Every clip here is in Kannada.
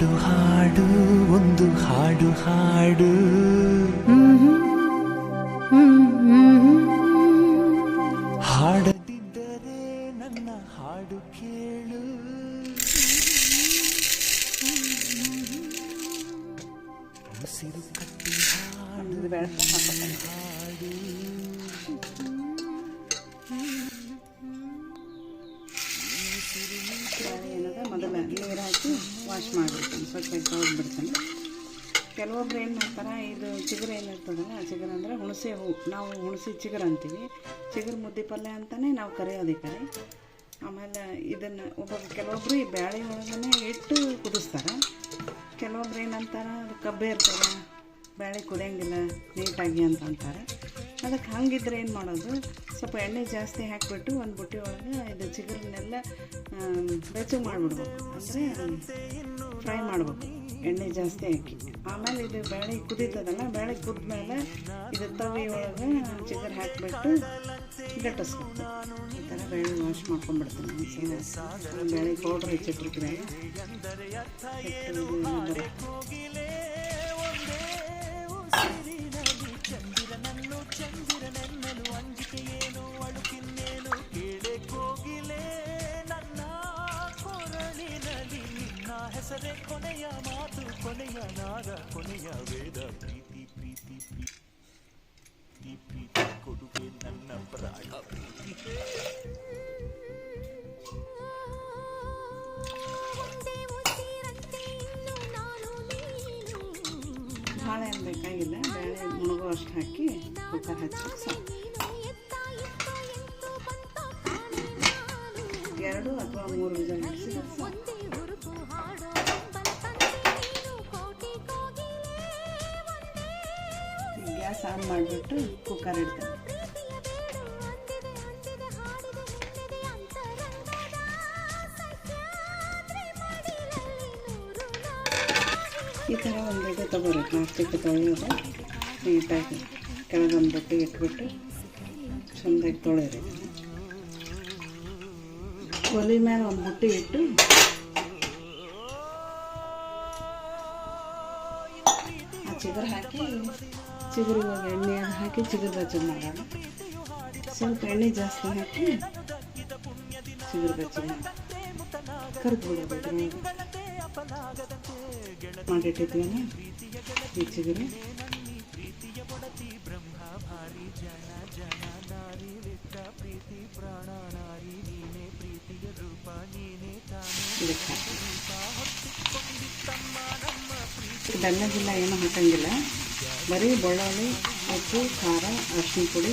ಹಾಡು ಹಾಡು ಒಂದು ಹಾಡು ಹಾಡು. ಹಾಡದಿದ್ದರೆ ನನ್ನ ಹಾಡು ಕೇಳು. ಉಸಿರು ಕಟ್ಟಿ ಹಾಡು ಹಾಡು. ಬ್ಯಾಳೆ ಮೊದಲ ನೀರು ಹಾಕಿ ವಾಶ್ ಮಾಡಿಬಿಡ್ತೀನಿ ಸ್ವಲ್ಪ ತೊಳೆದು ಬಿಡ್ತೀನಿ. ಕೆಲವೊಬ್ರು ಏನು ಮಾಡ್ತಾರೆ, ಇದು ಚಿಗುರು ಏನಿರ್ತದಲ್ಲ ಚಿಗುರು ಅಂದರೆ ಹುಣಸೆ ಹೂ. ನಾವು ಹುಣಸೆ ಚಿಗುರು ಅಂತೀವಿ. ಚಿಗುರು ಮುದ್ದೆ ಪಲ್ಯ ಅಂತಲೇ ನಾವು ಕರೆಯೋದು ಈ ಕಡೆ ಆಮೇಲೆ ಇದನ್ನು ಒಬ್ಬೊಬ್ರು ಕೆಲವೊಬ್ಬರು ಈ ಬ್ಯಾಳೆ ಒಳಗನೆ ಇಟ್ಟು ಕುದಿಸ್ತಾರೆ. ಕೆಲವೊಬ್ರು ಏನಂತಾರೆ, ಅದು ಕಬ್ಬೆ ಇರ್ತಾರೆ ಬ್ಯಾಳೆ ಕುದಿಯಂಗಿಲ್ಲ ನೀಟಾಗಿ ಅಂತ ಅಂತಾರೆ. ಅದಕ್ಕೆ ಹಂಗಿದ್ರೆ ಏನು ಮಾಡೋದು? ಸ್ವಲ್ಪ ಎಣ್ಣೆ ಜಾಸ್ತಿ ಹಾಕಿಬಿಟ್ಟು ಒಂದು ಬುಟ್ಟಿ ಒಳಗೆ ಇದು ಚಿಗುರನ್ನೆಲ್ಲ ಬೆಚ್ಚಗೆ ಮಾಡಿಬಿಡ್ಬೇಕು. ಅಂದರೆ ಫ್ರೈ ಮಾಡ್ಬೇಕು. ಎಣ್ಣೆ ಜಾಸ್ತಿ ಹಾಕಿ. ಆಮೇಲೆ ಇದು ಬೇಳೆ ಕುದೀತದಲ್ಲ, ಬೇಳೆ ಕುದ್ಮೇಲೆ ಇದು ತವಿ ಒಳಗೆ ಚಿಗರ್ ಹಾಕಿಬಿಟ್ಟು ಗಟ್ಟಿಸ್ಬೇಕು ಈ ಥರ ಬೇಳೆ ವಾಶ್ ಮಾಡ್ಕೊಂಡ್ಬಿಡ್ತೀನಿ ಬೇಳೆ ಪೌಡ್ರ್ ಹೆಚ್ಚಿಟ್ಟಿರ್ತೀನಿ ಕೊನೆಯ ವೇದ. ಪ್ರೀತಿ ಪ್ರೀತಿ ಪ್ರೀತಿ. ಪ್ರೀತಿ ಕೊಡುಗೆ ನನ್ನ ಪ್ರಾಣ ಪ್ರೀತಿ ಭಾಳ ಏನು ಬೇಕಾಗಿಲ್ಲ ಬೇಳೆ ಮುಳುಗೋ ಅಷ್ಟು ಹಾಕಿ ಕುಕ್ಕರ್ ಹಚ್ಚಿ. ಸಾಕು ಎರಡು ಅಥವಾ ಮೂರು ವಿಜಲ್ ಆನ್ ಮಾಡಿಬಿಟ್ಟು ಕುಕ್ಕರ್ ಇಡ್ತೇನೆ. ಈ ಥರ ಒಂದು ಇದು ತೊಗೊರಿ ಪ್ಲಾಸ್ಟಿಕ್ ತೊಳೆಯೋದು ನೀಟಾಗಿ. ಕೆಳಗೊಂದು ಬುಟ್ಟಿ ಇಟ್ಬಿಟ್ಟು ಚೆಂದಾಗಿ ತೊಳೆಯಿರಿ. ಒಲೆ ಮೇಲೆ ಒಂದು ಬುಟ್ಟಿ ಇಟ್ಟು ಚಿಗುರು ಹಾಕಿ ಚಿಗುರು ಇವಾಗ ಎಣ್ಣೆ ಅದು ಹಾಕಿ ಚಿಗುರು ಬಜ್ಜಿ ಮಾಡೋಣ. ಸ್ವಲ್ಪ ಎಣ್ಣೆ ಜಾಸ್ತಿ ಹಾಕಿ ಚಿಗುರು ಮಾಡಿ ಕರ್ದು ಮಾಡಿಟ್ಟಿದ್ವಲ್ಲ ಈ ಚಿಗುರು. ಇದಕ್ಕೆ ಹಾಕಿ. ಬೆಲ್ಲಗಿಲ್ಲ ಏನು ಹಾಕಂಗಿಲ್ಲ. ಬರೀ ಬೆಳ್ಳುಳ್ಳಿ ಉಪ್ಪು, ಖಾರ ಅರಿಶಿನ ಪುಡಿ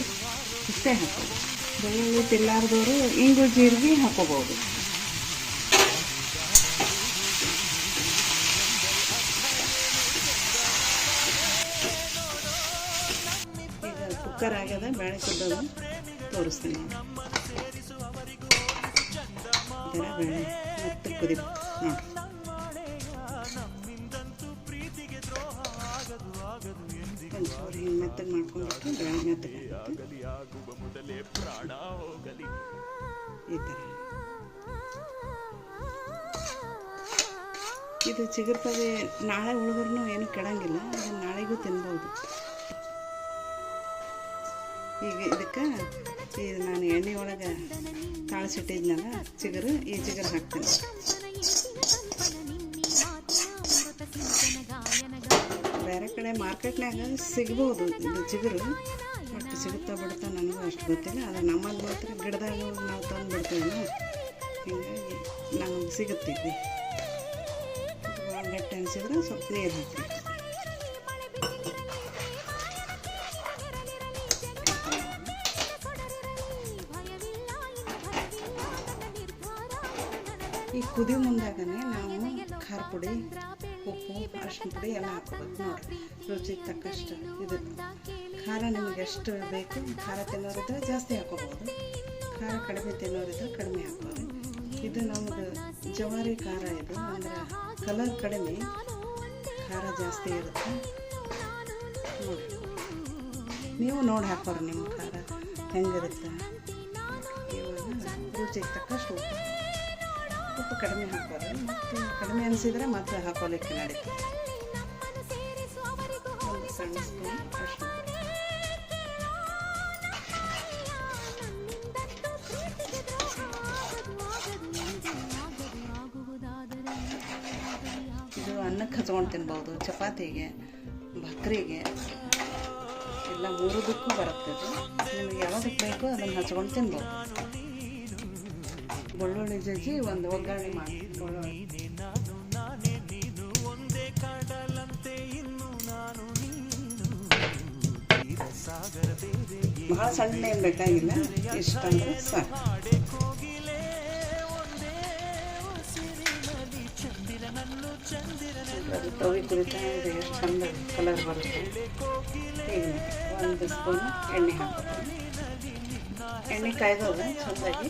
ಇಷ್ಟೇ ಹಾಕೋದು ಬೆಳ್ಳುಳ್ಳಿ ತಿಲ್ಲಾರ್ದವರು ಇಂಗು ಜೀರಿಗೆ ಹಾಕೋಬೋದು ಕುಕ್ಕರ್ ಆಗ್ಯದ, ಬೇಳೆ ಕುದ್ದದ ತೋರಿಸ್ತೀನಿ ಬೇಳೆ ಮತ್ತೆ ಕುದಿ ನೋಡಿ. ಒಂಚೂರು ಹಿಂಗೆ ಮೆತ್ತಗೆ ಮಾಡ್ಕೊಂಡ್ಬಿಟ್ಟು ಬೇಳೆ ಮೆತ್ತಗೆ ಈ ಥರ. ಇದು ಚಿಗುರು ಪಲ್ಯ ನಾಳೆ ಉಳಿದ್ರೂ ಏನು ಕೆಡಂಗಿಲ್ಲ ಅದನ್ನು ನಾಳೆಗೂ ತಿನ್ಬೋದು. ಈಗ ಇದಕ್ಕೆ ಇದು ನಾನು ಎಣ್ಣೆ ಒಳಗೆ ತಾಳಿಸಿಟ್ಟಿದ್ನಲ್ಲ ಚಿಗುರು, ಈ ಚಿಗುರು ಹಾಕ್ತೀನಿ. ಕಡೆ ಮಾರ್ಕೆಟ್ನಾಗ ಸಿಗ್ಬೋದು ಚಿಗುರು. ಬಟ್ ಸಿಗುತ್ತಾ ಬಿಡುತ್ತಾ ನನಗೂ ಅಷ್ಟು ಗೊತ್ತಿಲ್ಲ. ಆದರೆ ನಮ್ಮಲ್ಲಿ ಮಾತ್ರ ಗಿಡದಾಗ ನಾವು ತಂದು ಬಿಡ್ತೇವೆ ಹೀಗಾಗಿ ನಮಗೆ ಸಿಗುತ್ತೀವಿ ಇಲ್ಲಿ ಗಟ್ಟಿ ಅನಿಸಿದ್ರೆ ಸ್ವಲ್ಪ ನೀರು ಹಾಕಿ ಈ ಕುದಿ ಮುಂದಾಗನೇ ನಾವು ಖಾರ ಪುಡಿ, ಉಪ್ಪು, ಅರಿಶಿನ ಪುಡಿ ಎಲ್ಲ ಹಾಕೋಬೇಕು ನೋಡಿರಿ ರುಚಿಗೆ ತಕ್ಕಷ್ಟು ಇದು. ಖಾರ ನಿಮಗೆ ಎಷ್ಟು ಬೇಕು, ಖಾರ ತಿನ್ನೋರಿದ್ರೆ ಜಾಸ್ತಿ ಹಾಕೋಬೋದು ಖಾರ ಕಡಿಮೆ ತಿನ್ನೋರಿದ್ರೆ ಕಡಿಮೆ ಹಾಕೋದು ಇದು ನಮ್ಮದು ಜವಾರಿ ಖಾರ ಇದು. ಅಂದ್ರೆ ಕಲರ್ ಕಡಿಮೆ, ಖಾರ ಜಾಸ್ತಿ ಇರುತ್ತೆ. ನೀವು ನೋಡಿ ಹಾಕೋರಿ ನಿಮ್ಮ ಖಾರ ಹೆಂಗಿರುತ್ತೆ. ಇವಾಗ ರುಚಿಗೆ ತಕ್ಕಷ್ಟು ಉಪ್ಪು ತುಪ್ಪ ಕಡಿಮೆ ಹಾಕೋದು ಮತ್ತು ಕಡಿಮೆ ಅನಿಸಿದರೆ ಮಾತ್ರ ಹಾಕೋಲಿಕ್ಕೆ ನಡೀತು ಸಣ್ಣ. ಇದು ಅನ್ನಕ್ಕೆ ಹಚ್ಕೊಂಡು ತಿನ್ಬೋದು, ಚಪಾತಿಗೆ, ಬಕ್ರಿಗೆ. ಎಲ್ಲ ಮೂರದಕ್ಕೂ ಬರುತ್ತೆ ನಿಮ್ಗೆ ಯಾವಾಗಕ್ಕೆ ಬೇಕೋ ಅದನ್ನು ಹಚ್ಕೊಂಡು ತಿನ್ಬೋದು. ಬೆಳ್ಳುಳ್ಳಿ ಜಜ್ಜಿ ಒಂದು ಒಗ್ಗರಣೆ ಮಾಡಿ ಬಹಳ ಸಣ್ಣ ಏನು ಬೇಕಾಗಿಲ್ಲ ಇಷ್ಟ ಅಂದರೆ ಸಾಕು ತವಿ ಕುರಿತಾ ಇದೆ, ಚಂದ ಕಲರ್ ಬರುತ್ತೆ. ಒಂದು ಸ್ಪೂನ್ ಎಣ್ಣೆ ಹಾಕೋತೀನಿ ಎಣ್ಣೆ ಕಾಯ್ದೋದ ಚೆಂದಾಗಿ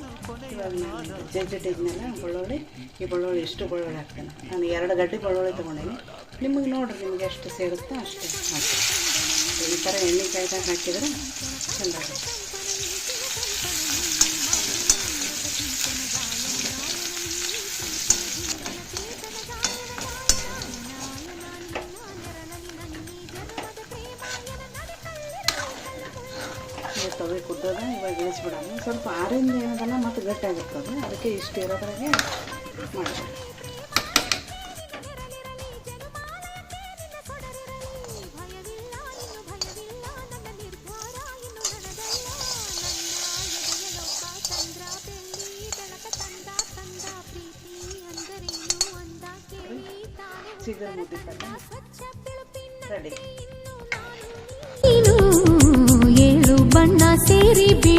ಇವಾಗ ನಾನು ಜಜ್ಜಿಟ್ಟಿದ್ಮೇಲೆ ಬೆಳ್ಳುಳ್ಳಿ ಈ ಬೆಳ್ಳುಳ್ಳಿ ಎಷ್ಟು ಬೆಳ್ಳುಳ್ಳಿ ಹಾಕ್ತೇನೆ. ನಾನು ಎರಡು ಗಡ್ಡೆ ಬೆಳ್ಳುಳ್ಳಿ ತೊಗೊಂಡೀನಿ. ನಿಮಗೆ ನೋಡಿರಿ ನಿಮಗೆ ಎಷ್ಟು ಸೇರುತ್ತೋ ಅಷ್ಟು ಹಾಕಿ ಈ ಥರ ಎಣ್ಣೆ ಕಾಯ್ದಾಗ ಹಾಕಿದರೆ ಚೆಂದಾಗುತ್ತೆ ತವೆ ಕುದ್ದದ ಇವಾಗ ಇಳಿಸ್ಬಿಡೋಣ. ಸ್ವಲ್ಪ ಆರಿಂದ ಏನದಲ್ಲ ಮತ್ತೆ ಗಟ್ಟಿಯಾಗಿರ್ತದೆ. ಅದಕ್ಕೆ ಇಷ್ಟು ಇರೋದ್ರಾಗೆ ಮಾಡಬೇಕು ಸಿಗರ್ ಮುದ್ದೆ ರೆಡಿ. బండ సిరి బి